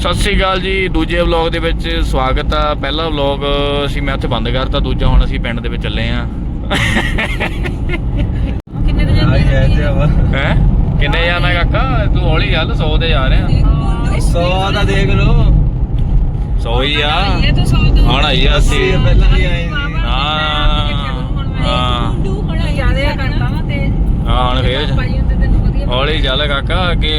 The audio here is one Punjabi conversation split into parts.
ਸਤਿ ਸ੍ਰੀ ਅਕਾਲ ਜੀ ਦੂਜੇ ਵਲੌਗ ਦੇ ਵਿੱਚ ਸਵਾਗਤ ਆ। ਪਹਿਲਾ ਵਲੌਗ ਅਸੀਂ ਮੈਂ ਉੱਥੇ ਬੰਦ ਕਰਤਾ ਦੂਜਾ ਹੁਣ ਅਸੀਂ ਪਿੰਡ ਦੇ ਵਿੱਚ ਚੱਲੇ ਆ। ਕਿੰਨੇ ਦੇ ਆਵਾ ਹੈ? ਕਿੰਨੇ ਜਾਣਾ ਕਾਕਾ? ਤੂੰ ਹੌਲੀ ਚੱਲ 100 ਦੇ ਜਾ ਰਹੇ। ਆ 100 ਦਾ ਦੇਖ ਲੋ 100 ਹੀ ਆ। ਇਹ ਤਾਂ 100 ਤੋਂ ਹੁਣ ਆਈ ਆ 80 ਪਹਿਲਾਂ ਵੀ ਆਏ ਸੀ ਹਾਂ। ਹਾਂ। ਹੋਣਾ ਫੇਰ ਹੌਲੀ ਚੱਲ ਕਾਕਾ ਅੱਗੇ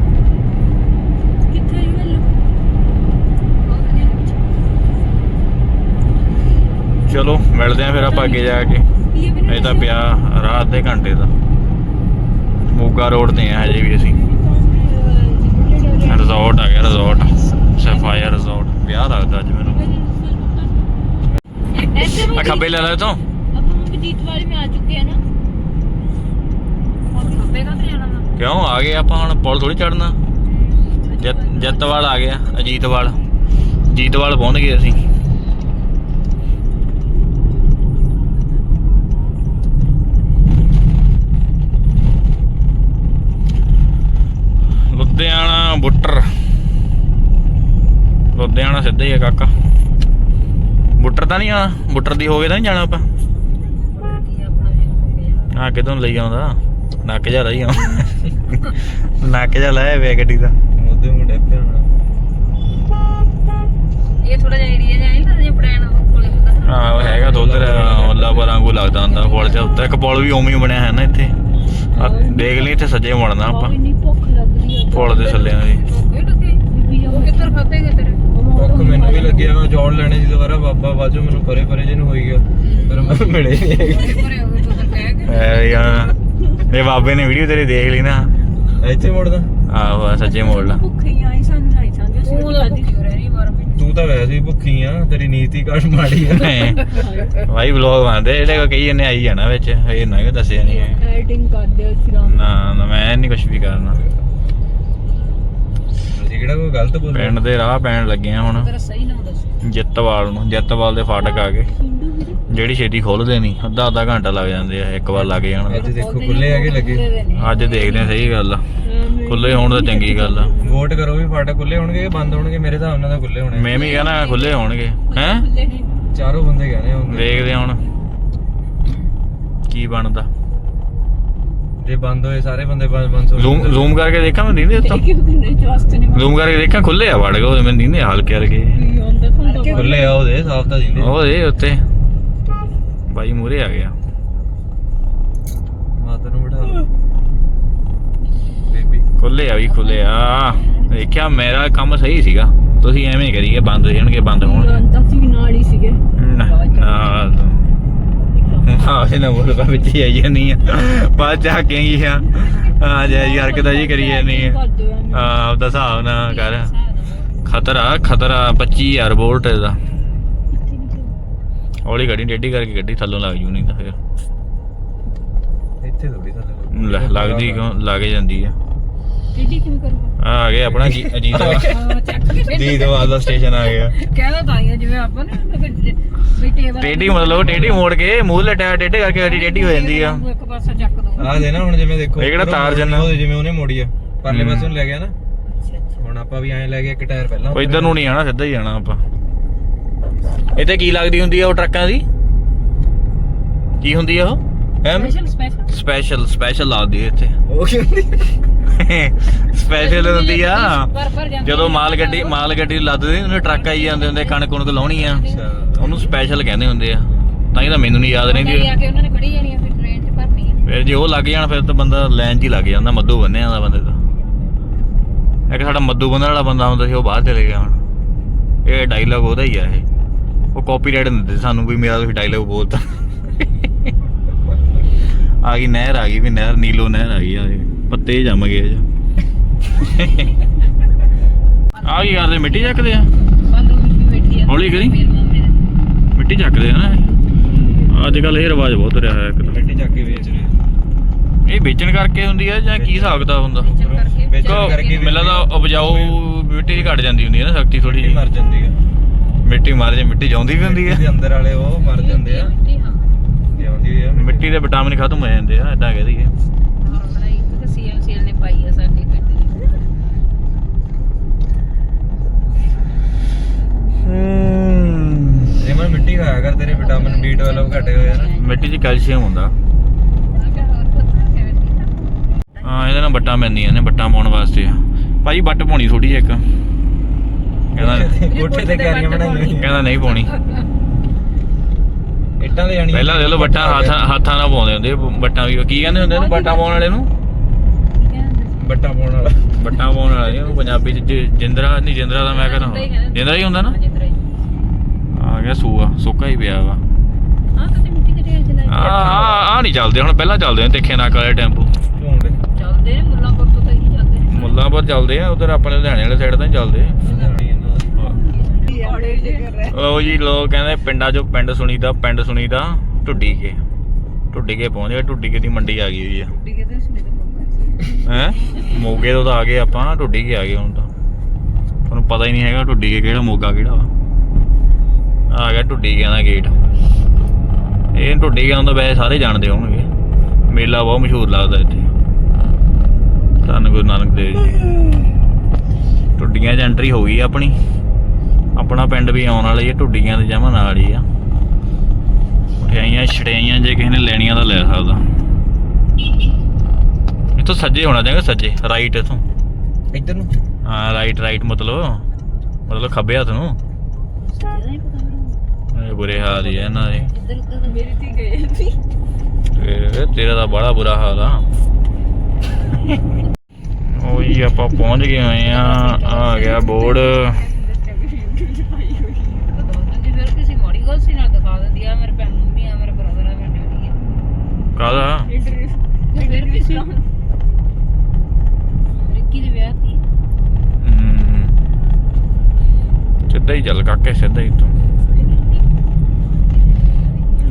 ਚਲੋ ਮਿਲਦੇ ਆ ਫਿਰ ਆਪਾਂ ਅੱਗੇ ਜਾ ਕੇ। ਇਹ ਤਾਂ ਪਿਆ ਰਾਤ ਦੇ ਘੰਟੇ ਦਾ। ਮੋਗਾ ਰੋਡ ਤੇ ਆ ਹਜੇ ਵੀ ਅਸੀਂ। ਰਿਜ਼ੋਰਟ ਆ ਗਿਆ ਰਿਜ਼ੋਰਟ। Sapphire resort. ਵਿਆਹ ਲੱਗਦਾ ਅੱਜ ਮੈਨੂੰ। ਆ ਖੱਬੇ ਲੈ ਲੈ ਤੋਂ ਬਜੀਤ ਵਾਲੇ ਮੈਂ ਆ ਚੁੱਕੇ ਆ ਨਾ। ਕਿਉਂ? ਆ ਗਏ ਆਪਾਂ ਹੁਣ ਪੁਲ ਥੋੜੀ ਚੜਨਾ ਜੱਤਵਾਲ ਆ ਗਿਆ, ਅਜੀਤਵਾਲ। ਜੀਤਵਾਲ ਪਹੁੰਚ ਗਏ ਅਸੀਂ। ਲੁਧਿਆਣਾ ਬੁੱਟਰ। ਲੁਧਿਆਣਾ ਸਿੱਧਾ ਹੀ ਆ ਕਾਕਾ। ਬੁੱਟਰ ਤਾਂ ਨਹੀਂ ਆ ਬੁੱਟਰ ਦੀ ਹੋ ਗਏ ਤਾਂ ਨਹੀਂ ਜਾਣਾ ਆਪਾਂ? ਆ ਕਿਦੋਂ ਲਈ ਆਉਂਦਾ? ਨੱਕ ਜਾ ਰਹੀ ਆ ਨੱਕ ਜਾ ਲੈ ਵੇ ਗੱਡੀ ਦਾ। ਉਹਦੇ ਮੁੰਡੇ ਇਹ ਥੋੜਾ ਜਿਹਾ ਏਰੀਆ ਜਿਹਾ ਨਹੀਂ ਲੱਗਦਾ ਪੜਾਣਾ ਕੋਲੇ ਹੁੰਦਾ ਹਾਂ ਉਹ ਹੈਗਾ ਤਾਂ ਉਧਰ ਅੱਲਾ ਵਾਂਗੂ ਲੱਗਦਾ ਹੁੰਦਾ ਪੁਲ ਤੇ ਉੱਤੇ। ਇੱਕ ਪੁਲ ਵੀ ਉਵੇਂ ਹੀ ਬਣਿਆ ਹੈ ਨਾ ਇੱਥੇ। ਦੇਖ ਲਈ ਇੱਥੇ ਸੱਜੇ ਮੁੜਨਾ ਆਪਾਂ। ਇੰਨੀ ਭੁੱਖ ਲੱਗ ਰਹੀ ਹੈ ਪੁਲ ਦੇ ਥੱਲੇ ਆ ਜੀ ਉਹ ਕਿੱਧਰ ਤੇਰੇ? ਭੁੱਖ ਮੈਨੂੰ ਵੀ ਲੱਗਿਆ ਮੈਂ ਜੋੜ ਲੈਣੇ ਸੀ ਦੁਬਾਰਾ ਬਾਬਾ ਬਾਜੂ ਮੈਨੂੰ ਪਰੇ ਪਰੇ ਜਿਹਨੂੰ ਹੋਈ ਗਿਆ। ਫਿਰ ਮੈਂ ਮਿਲੇ ਨਹੀਂ ਹੈਗੇ। ਪਰੇ ਯਾਰ ਇਹ ਬਾਬੇ ਨੇ ਵੀਡੀਓ ਤੇਰੀ ਦੇਖ ਲਈ ਨਾ। ਇੱਥੇ ਮੁੜਦਾ। ਆਹੋ ਆਹ ਸੱਜੇ ਮੋੜ ਲਾ ਭੁੱਖ ਹੀ ਆਈ ਸਾਨੂੰ ਤੂੰ ਤਾਂ ਰਹੀ ਵੈਸੇ ਹੀ ਭੁੱਖੀ ਆ ਤੇਰੀ ਨੀਤੀ ਘੱਟ ਮਾੜੀ ਆ। ਭਾਈ ਵਲੌਗ ਬਣਦੇ ਜਿਹੜੇ ਕੋ ਕਹੀ ਜਨੇ ਆਈ ਜਾਣਾ ਵਿੱਚ ਇਹ ਨਾ ਕਿ ਦੱਸਿਆ ਨਹੀਂ ਹੈ ਐਡਿੰਗ ਕਰਦੇ ਹੋ ਸਿਰਾਂ ਨਾ ਨਾ ਮੈਂ ਨਹੀਂ ਕੁਝ ਵੀ ਕਰਨਾ। ਅਸੀਂ ਕਿਹੜਾ ਕੋਈ ਗਲਤ ਬੋਲ ਪਿੰਡ ਦੇ ਰਾਹ ਪੈਣ ਲੱਗੇ ਆ ਹੁਣ। ਤੇਰਾ ਸਹੀ ਨਾਮ ਦੱਸ। ਜਿੱਤਵਾਲ ਨੂੰ ਜਿੱਤਵਾਲ ਦੇ ਫਾਟਕ ਆ ਗਏ। ਜਿਹੜੀ ਛੇਤੀ ਖੋਲਦੇ ਨਹੀਂ ਅੱਧਾ ਅੱਧਾ ਘੰਟਾ ਲੱਗ ਜਾਂਦੇ ਆ ਇੱਕ ਵਾਰ ਲੱਗ ਜਾਣ। ਅੱਜ ਦੇਖੋ ਖੁੱਲੇ ਹੈਗੇ ਲੱਗੇ। ਅੱਜ ਦੇਖਦੇ ਆ ਸਹੀ ਗੱਲ ਆ। ਖੁੱਲੇ ਹੋਣ ਤਾਂ ਚੰਗੀ ਗੱਲ ਆ। ਵੋਟ ਕਰੋ ਵੀ ਫਾਟਕ ਖੁੱਲੇ ਹੋਣਗੇ ਕਿ ਬੰਦ ਹੋਣਗੇ ਮੇਰੇ ਹਿਸਾਬ ਨਾਲ ਤਾਂ ਖੁੱਲੇ ਹੋਣੇ ਮੈਂ ਵੀ ਕਹਿੰਦਾ ਖੁੱਲੇ ਹੋਣਗੇ ਹੈ? ਚਾਰੋਂ ਬੰਦੇ ਕਹਿੰਦੇ ਹੁੰਦੇ ਵੇਖਦੇ ਹੁਣ ਕੀ ਬਣਦਾ। ਜੇ ਬੰਦ ਹੋਏ ਸਾਰੇ ਬੰਦੇ 500 ਜ਼ੂਮ ਜ਼ੂਮ ਕਰਕੇ ਦੇਖਾਂ ਮੈਂ ਦੀਨੇ ਉੱਤੋਂ ਜ਼ੂਮ ਕਰਕੇ ਦੇਖਾਂ ਖੁੱਲੇ ਆ ਵੜ ਗਏ ਮੈਂ ਦੀਨੇ ਹਾਲ ਕਰਕੇ ਖੁੱਲੇ ਆ ਉਹਦੇ ਸਾਫ਼ ਤਾਂ ਦਿੰਦੇ ਉਹ ਇਹ ਉੱਤੇ। ਬਾਈ ਮੂਰੇ ਆ ਗਿਆ ਮਾਤਾ ਨੂੰ ਬਿਠਾ ਬੇਬੀ ਖੁੱਲੇ ਆ ਵੀ ਖੁੱਲੇ ਆ। ਦੇਖਿਆ ਮੇਰਾ ਕੰਮ ਸਹੀ ਸੀਗਾ। ਤੁਸੀਂ ਐਵੇਂ ਹੀ ਕਰੀਏ ਬੰਦ ਹੋ ਜਾਣਗੇ ਬੰਦ ਹੋਣਗੇ ਤਾਂ ਸੀ ਨਾਲ ਹੀ ਸੀਗੇ। ਹਾਂ ਇਹ ਨਾ ਬੋਲ ਪਾ ਵਿੱਚ ਹੀ ਆਈ ਨਹੀਂ ਆ। ਬਾਅਦ ਜਾ ਕੇ ਹੀ ਆ। ਆ ਜਾ ਯਾਰ ਕਿਦਾਂ ਜੀ ਕਰੀ ਜਾਨੀ ਆ। ਆਪਦਾ ਹਿਸਾਬ ਨਾ ਕਰ। ਖਤਰਾ ਖਤਰਾ 25000 ਵੋਲਟ ਦਾ। ਹੌਲੀ ਗੱਡੀ ਟੇਢੀ ਕਰਕੇ ਗੱਡੀ ਥੱਲੋਂ ਲੱਗ ਜੂ ਨਹੀਂ ਤਾਂ ਫਿਰ। ਇੱਥੇ ਥੋੜੀ ਥੱਲੇ। ਲੈ, ਲੱਗਦੀ ਕਿਉਂ? ਲੱਗ ਜਾਂਦੀ ਆ। ਕਰੂਗਾ? ਆ ਗਿਆ ਆਪਣਾ ਜੀ- ਅਜੀਤ ਚੱਕ ਕੇ ਦਾ ਸਟੇਸ਼ਨ ਆ ਗਿਆ। ਕਹਿੰਦਾ ਤਾਂ ਆਈਆਂ ਜਿਵੇਂ ਆਪਾਂ ਨੇ ਵੀ ਟੇਬਲ ਟੇਢੀ ਮਤਲਬ ਟੇਢੀ ਮੋੜ ਕੇ ਮੂੰਹ ਲਟਾਇਆ ਟੇਢੇ ਕਰਕੇ ਗੱਡੀ ਟੇਢੀ ਹੋ ਜਾਂਦੀ ਆ। ਇੱਕ ਪਾਸਾ ਚੱਕ ਦੋ। ਆ ਦੇ ਨਾ ਹੁਣ ਜਿਵੇਂ ਦੇਖੋ ਇਹ ਕਿਹੜਾ ਤਾਰ ਜੰਨਾ? ਉਹਦੇ ਜਿਵੇਂ ਉਹਨੇ ਮੋੜੀ ਆ। ਪਰਲੇ ਹੂੰ। ਪਾਸੇ ਨੂੰ ਲੈ ਗਿਆ ਨਾ। ਅੱਛਾ ਅੱਛਾ। ਹੁਣ ਆਪਾਂ ਵੀ ਐਂ ਲੈ ਗਏ ਇੱਕ ਟਾਇਰ ਪਹਿਲਾਂ। ਉਹ ਇਧਰ ਨੂੰ ਨਹੀਂ ਆਣਾ ਸਿੱਧਾ ਹੀ ਆਣਾ ਆਪਾਂ। ਇੱਥੇ ਕੀ ਲੱਗਦੀ ਹੁੰਦੀ ਆ ਉਹ ਟਰੱਕਾਂ ਦੀ? ਕੀ ਹੁੰਦੀ ਆ ਉਹ? ਐਮ ਸਪੈਸ਼ਲ ਸਪੈਸ਼ਲ ਸਪੈਸ਼ਲ ਸਪੈਸ਼ਲ ਆ ਇੱਥੇ। ਉਹ ਕੀ ਹੁੰਦੀ? ਸਪੈਸ਼ਲ ਹੁੰਦੀ ਆ। ਜਾਂਦੀ ਮਾਲ ਗੱਡੀ ਮਾਲ ਗੱਡੀ ਲੱਦਦੀ ਉਹਨੇ ਟਰੱਕ ਆਈ ਜਾਂਦੇ ਹੁੰਦੇ ਕਣਕ ਕੁਣਕ ਲਾਉਣੀ ਆ। ਉਹਨੂੰ ਸਪੈਸ਼ਲ ਕਹਿੰਦੇ ਹੁੰਦੇ ਆ। ਤਾਂ ਹੀ ਤਾਂ ਮੈਨੂੰ ਨਹੀਂ ਯਾਦ ਰਹਿੰਦੀ। ਆ ਕੇ ਉਹਨਾਂ ਨੇ ਖੜੀ ਜਾਣੀ ਆ ਫਿਰ ਟ੍ਰੇਨ 'ਚ ਭਰਨੀ ਆ। ਫਿਰ ਜੇ ਉਹ ਲੱਗ ਜਾਣ ਫਿਰ ਤਾਂ ਬੰਦਾ ਲਾਈਨ 'ਚ ਹੀ ਲੱਗ ਜਾਂਦਾ ਮੱਧੂ ਬੰਨਿਆ ਦਾ ਬੰਦੇ ਦਾ। ਇੱਕ ਸਾਡਾ ਮੱਧੂ ਬੰਨਣ ਵਾਲਾ ਬੰਦਾ ਹੁੰਦਾ ਸੀ ਉਹ ਬਾਹਰ ਚਲੇ ਗਿਆ ਹੁਣ। ਇਹ ਡਾਇਲੌਗ ਉਹਦਾ ਹੀ ਆ ਇਹ। ਉਹ ਕਾਪੀਰਾਈਟ ਦਿੰਦੇ ਸਾਨੂੰ ਵੀ ਮੇਰਾ ਤੁਸੀਂ ਡਾਇਲੌਗ ਬੋਲਤਾ। ਆ ਗਈ ਨਹਿਰ ਆ ਗਈ ਵੀ ਨਹਿਰ ਨੀਲੋ ਨਹਿਰ ਆ ਗਈ ਆ ਇਹ। ਪੱਤੇ ਜੰਮ ਗਏ ਜੀ ਆ ਕੀ ਕਰਦੇ ਮਿੱਟੀ ਚੱਕਦੇ ਆ? ਹੌਲੀ ਕਰੀ। ਦੇ ਮਿੱਟੀ ਚੱਕਦੇ ਆ ਨਾ ਅੱਜ ਕੱਲ ਇਹ ਰਿਵਾਜ ਬਹੁਤ ਰਿਹਾ ਹੈ। ਮਿੱਟੀ ਚੱਕ ਕੇ ਵੇਚ ਰਹੇ ਇਹ ਵੇਚਣ ਕਰਕੇ ਹੁੰਦੀ ਹੈ ਜਾਂ ਕੀ ਹਿਸਾਬ ਕਿਤਾਬ ਹੁੰਦਾ? ਵੇਚਣ ਕਰਕੇ ਵੇਚਣ ਕੋ ਕਰਕੇ ਵੀ ਮਿਲਦਾ ਉਪਜਾਊ ਮਿੱਟੀ ਦੀ ਘਟ ਜਾਂਦੀ ਹੁੰਦੀ ਹੈ ਨਾ ਸ਼ਕਤੀ ਥੋੜੀ ਮਿੱਟੀ ਜਿਹੀ। ਮਰ ਜਾਂਦੀ ਹੈ ਮਿੱਟੀ ਮਰ ਜੇ ਮਿੱਟੀ ਜਾਉਂਦੀ ਵੀ ਹੁੰਦੀ ਹੈ ਦੇ ਅੰਦਰ ਵਾਲੇ ਉਹ ਮਰ ਜਾਂਦੇ ਆ। ਮਿੱਟੀ ਹਾਂ। ਜਿਉਂਦੀ ਆ। ਮਿੱਟੀ ਦੇ ਵਿਟਾਮਿਨ ਖਤਮ ਹੋ ਜਾਂਦੇ ਆ ਇਦਾਂ ਕਹਿ ਦਈਏ ਹੋਰ ਬਣਾਈ ਤੇ ਸੀਐਲ ਸੀਐਲ ਨੇ ਪਾਈ ਆ ਸਾਡੀ ਪਿੰਡ ਦੀ ਜੇ ਮੈਂ ਮਿੱਟੀ ਖਾਇਆ ਕਰ ਤੇਰੇ ਵਿਟਾਮਿਨ B12 ਘਟੇ ਹੋਏ ਆ ਨਾ। ਮਿੱਟੀ 'ਚ ਕੈਲਸ਼ੀਅਮ ਹੁੰਦਾ। ਹਾਂ ਇਹਦੇ ਨਾਲ ਬੱਟਾਂ ਪੈਂਦੀਆਂ ਨੇ ਬੱਟਾਂ ਪਾਉਣ ਵਾਸਤੇ। ਭਾਈ ਬੱਟ ਪਾਉਣੀ ਥੋੜੀ ਜਿਹੀ ਇੱਕ। ਕਹਿੰਦਾ ਕੋਠੇ ਤੇ ਕੈਰੀਆਂ ਬਣਾਈਆਂ। ਕਹਿੰਦਾ ਨਹੀਂ ਪਾਉਣੀ। ਇੱਟਾਂ ਦੇ ਜਾਣੀ। ਪਹਿਲਾਂ ਦੇ ਲੋ ਬੱਟਾਂ ਹੱਥਾਂ ਹੱਥਾਂ ਨਾਲ ਪਾਉਂਦੇ ਹੁੰਦੇ ਬੱਟਾਂ ਵੀ। ਕੀ ਕਹਿੰਦੇ ਹੁੰਦੇ ਨੇ ਬੱਟਾਂ ਪਾਉਣ ਵਾਲੇ ਨੂੰ? ਬੱਟਾ ਪਾਉਣ ਵਾਲਾ। ਬੱਟਾਂ ਪਾਉਣ ਵਾਲੇ ਨੂੰ ਪੰਜਾਬੀ 'ਚ ਜਿੰਦਰਾ ਨਹੀਂ ਜਿੰਦਰਾ ਦਾ ਮੈਂ ਕਹਿੰਦਾ ਜਿੰਦਰਾ ਹੀ ਹੁੰਦਾ ਨਾ? ਆ ਗਿਆ ਸੂਆ ਸੁੱਕਾ ਹੀ ਪਿਆ ਵਾ। ਹਾਂ ਕਦੇ ਮਿੱਟੀ ਦੇ ਢੇਰ ਚਲਾਈ ਆ ਆ ਆ ਨਹੀਂ ਚੱਲਦੇ ਹੁਣ ਪਹਿਲਾਂ ਚੱਲਦੇ ਨੇ ਤਿੱਖੇ ਨਾਕ ਵਾਲੇ ਟੈਂਪੂ। ਝੂੰਡ ਚੱਲਦੇ ਨੇ ਮੁੱਲਾਂਪੁਰ ਤੋਂ ਤਾਂ ਹੀ ਚੱਲਦੇ ਨੇ ਮੁੱਲਾਂ ਪਰ ਚੱਲਦੇ ਆ ਉਧਰ ਆਪਣੇ ਲੁਧਿਆਣੇ ਵਾਲੇ ਸਾਈਡ ਤਾਂ ਹੀ ਚੱਲਦੇ ਜੇ ਲੋਕ ਕਹਿੰਦੇ ਪਿੰਡਾਂ 'ਚੋਂ ਪਿੰਡ ਸੁਣੀਦਾ ਪਿੰਡ ਸੁਣੀਦਾ ਢੁੱਡੀ ਕੇ। ਢੁੱਡੀ ਕੇ ਪਹੁੰਚ ਗਏ ਢੁੱਡੀ ਕੇ ਦੀ ਮੰਡੀ ਆ ਗਈ ਹੋਈ ਆ। ਤੇ ਹੈ? ਮੋਗੇ ਤੋਂ ਤਾਂ ਆ ਗਏ ਆਪਾਂ ਢੁੱਡੀ ਕੇ ਆ ਗਏ ਹੁਣ ਤਾਂ। ਤੁਹਾਨੂੰ ਪਤਾ ਹੀ ਨਹੀਂ ਹੈਗਾ ਢੁੱਡੀ ਕੇ ਕਿਹੜਾ ਮੋਗਾ ਕਿਹੜਾ ਵਾ। ਗਿਆ ਢੁੱਡੀ ਕੇ ਦਾ ਗੇਟ ਇਹ ਢੁੱਡੀ ਕੇ ਤਾਂ ਵੈਸੇ ਸਾਰੇ ਜਾਣਦੇ ਹੋਣਗੇ। ਮੇਲਾ ਬਹੁਤ ਮਸ਼ਹੂਰ ਲੱਗਦਾ ਇੱਥੇ। ਧੰਨ ਗੁਰੂ ਨਾਨਕ ਦੇਵ ਜੀ। ਢੁੱਡੀਆਂ 'ਚ ਐਂਟਰੀ ਹੋ ਗਈ ਆਪਣੀ। ਆਪਣਾ ਪਿੰਡ ਵੀ ਆਉਣ ਵਾਲੀ ਹੈ ਢੁੱਡੀਆਂ ਦੇ ਜਮਾਂ ਨਾਲ ਹੀ ਆ। ਮਠਿਆਈਆਂ ਛੜਿਆਈਆਂ ਜੇ ਕਿਸੇ ਨੇ ਲੈਣੀਆਂ ਤਾਂ ਲੈ ਸਕਦਾ। ਇੱਥੋਂ ਸੱਜੇ ਹੋਣਾ ਚਾਹੀਦਾ ਸੱਜੇ। ਰਾਈਟ ਇਥੋਂ। ਇੱਧਰ ਨੂੰ। ਹਾਂ ਰਾਈਟ ਰਾਈਟ ਮਤਲਬ। ਮਤਲਬ ਖੱਬੇ ਹੱਥ ਨੂੰ। ਜਿਹਦਾ ਹੀ ਪਤਾ ਮੈਨੂੰ ਇਹ ਬੁਰੇ ਹਾਲ ਹੀ ਆ ਇਹਨਾਂ ਦੇ ਇੱਧਰ ਉੱਧਰ ਤਾਂ ਮੇਰੀ ਧੀ ਗਈ ਸੀ ਤੇ ਤੇਰਾ ਤਾਂ ਬੜਾ ਬੁਰਾ ਹਾਲ ਆ ਉਹ ਜੀ ਆਪਾਂ ਪਹੁੰਚ ਗਏ ਹੋਏ ਆ ਆ ਗਿਆ ਬੋਰਡ ਜੀ ਫਿਰ ਕਿਸੇ ਮੋੜੀ ਗੱਲ ਸੀ ਨਾਲ ਦਿਖਾ ਦਿੰਦੀ ਆ ਮੇਰੇ ਭੈਣ ਮੰਮੀ ਆ ਮੇਰੇ ਬ੍ਰਦਰ ਆ ਮੇਰੇ ਡੈਡੀ ਆ ਕਾਹਦਾ ਤੇ ਫਿਰ ਕਿਸੇ ਰਿੱਕੀ ਦੇ ਵਿਆਹ ਸੀ ਹਮ, ਸਿੱਧਾ ਹੀ ਚੱਲ ਕਾਕੇ ਸਿੱਧਾ ਹੀ ਤੂੰ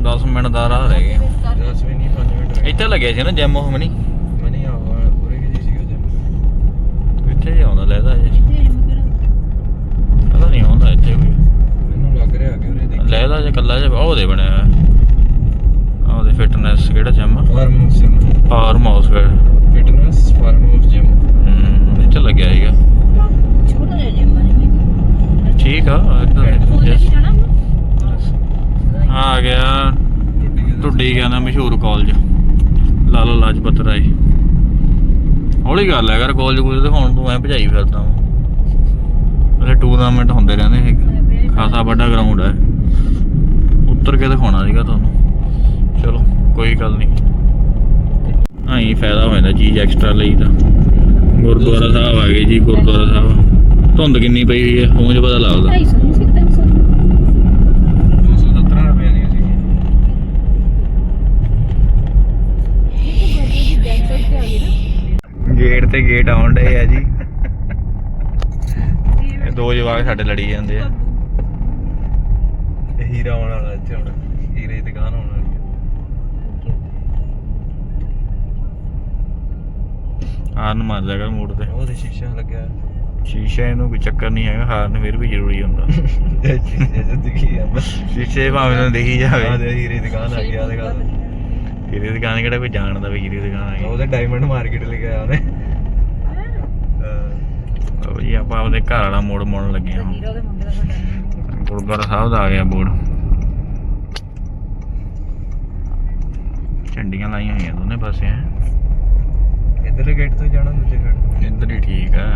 10 ਮਿੰਟ ਦਾ ਰਾਹ ਰਹਿ ਗਿਆ। 10 ਵੀ ਨਹੀਂ 5 ਮਿੰਟ ਰਹਿ ਇੱਥੇ ਲੱਗਿਆ ਸੀ ਨਾ ਜੈਮ ਉਹ ਮਨੀ? ਗਏ। ਮੈਂ ਨਹੀਂ ਆਵਾ ਪੂਰੇ ਕੀ ਸੀ ਉਹ ਜਮ ਇੱਥੇ ਜੇ ਆਉਂਦਾ ਲੈਦਾ ਜੇ ਪਤਾ ਨਹੀਂ ਆਉਂਦਾ ਇੱਥੇ ਕੋਈ। ਮੈਨੂੰ ਲੱਗ ਰਿਹਾ ਕਿ ਉਹਨੇ ਦੇਖ ਲੈਦਾ ਜੇ ਕੱਲਾ ਜੇ ਉਹ ਦੇ ਬਣਿਆ ਹੋਇਆ। ਉਹਦੇ ਫਿਟਨੈਸ ਕਿਹੜਾ gym farm gym farm house fitness farm house gym ਹੂੰ ਇੱਥੇ ਲੱਗਿਆ ਹੈਗਾ ਛੋਟਾ ਜਿਹਾ ਜਿਮ ਆ ਠੀਕ ਆ ਇੱਧਰ ਉਹ ਲੈ yes। ਕੇ ਜਾਣਾ ਆ ਗਿਆ ਟੁੱਡੀ ਗਿਆ ਨਾ ਮਸ਼ਹੂਰ ਕਾਲਜ। ਲਾਲਾ ਲਾਜਪਤ ਰਾਏ। ਹੌਲੀ ਗੱਲ ਹੈ ਯਾਰ ਕਾਲਜ ਕੋਲ ਹੁਣ ਤੂੰ ਐ ਭਜਾਈ ਫਿਰਦਾ ਵਾ। ਟੂਰਨਾਮੈਂਟ ਹੁੰਦੇ ਰਹਿੰਦੇ ਹੈ ਖਾਸਾ ਵੱਡਾ ਗਰਾਊਂਡ ਹੈ ਉੱਤਰ ਕੇ ਦਿਖਾਉਣਾ ਸੀਗਾ ਤੁਹਾਨੂੰ। ਚਲੋ, ਕੋਈ ਗੱਲ ਨਹੀਂ। ਆਈ ਫਾਇਦਾ ਹੋ ਜਾਂਦਾ ਚੀਜ਼ ਐਕਸਟਰਾ ਲਈ ਤਾਂ। ਗੁਰਦੁਆਰਾ ਸਾਹਿਬ ਆ ਗਏ ਜੀ, ਗੁਰਦੁਆਰਾ ਸਾਹਿਬ। ਧੁੰਦ ਕਿੰਨੀ ਪਈ ਹੋਈ ਹੈ ਫੋਨ ਪਤਾ ਲੱਗਦਾ 250 ਨਹੀਂ ਸੀ 300 217 ਰੁਪਏ ਦੀ ਸੀ ਗੇਟ ਤੇ ਗੇਟ ਆਉਣ ਡਏ ਆ ਜੀ। ਇਹ ਦੋ ਜਵਾਕ ਸਾਡੇ ਲੜੀ ਜਾਂਦੇ ਆ। ਇਹ ਹੀਰਾ ਆਉਣ ਵਾਲਾ ਇੱਥੇ ਹੁਣ ਹੀਰੇ ਦੀ ਦੁਕਾਨ ਆਉਣ ਵਾਲੀ ਹਾਰਨ ਮਾਰਦਾ ਕਰ ਮੋੜ ਤੇ। ਉਹਦੇ ਸ਼ੀਸ਼ਾ ਲੱਗਿਆ। ਸ਼ੀਸ਼ੇ ਨੂੰ ਕੋਈ ਚੱਕਰ ਨਹੀਂ ਹੈਗਾ ਹਾਰਨ ਫਿਰ ਵੀ ਜ਼ਰੂਰੀ ਹੁੰਦਾ। ਸ਼ੀਸ਼ੇ ਦਿਖੀ ਭਾਵੇਂ ਨੂੰ ਦੇਖੀ ਆ ਜਾਵੇ ਦੇ ਹੀਰੇ ਦੀ ਦੁਕਾਨ ਆ ਗਈ ਆ ਦੇਖਾ ਹੀਰੇ ਦੀ ਦੁਕਾਨ ਕਿਹੜਾ ਕੋਈ ਜਾਣਦਾ ਵੀ ਹੀਰੇ ਦੀ ਦੁਕਾਨ ਆ ਉਹਦੇ ਡਾਇਮੰਡ ਮਾਰਕੀਟ ਲਿਖਿਆ ਉਹਨੇ। ਲਓ ਜੀ ਆਪਾਂ ਆਪਦੇ ਘਰ ਵਾਲਾ ਮੋੜ ਮੋੜਨ ਲੱਗੇ ਹਾਂ। ਹੀਰੋ ਦੇ ਮੁੰਡੇ ਦਾ ਵੱਡਾ ਗੁਰਦੁਆਰਾ ਸਾਹਿਬ ਦਾ ਆ ਗਿਆ ਬੋਰਡ। ਝੰਡੀਆਂ ਲਾਈਆਂ ਹੋਈਆਂ ਦੋਨੇ ਪਾਸੇ ਇੱਧਰਲੇ ਗੇਟ ਤੋਂ ਜਾਣਾ ਦੂਜੇ ਗੇਟ ਤੋਂ। ਇੱਧਰ ਹੀ ਠੀਕ ਆ।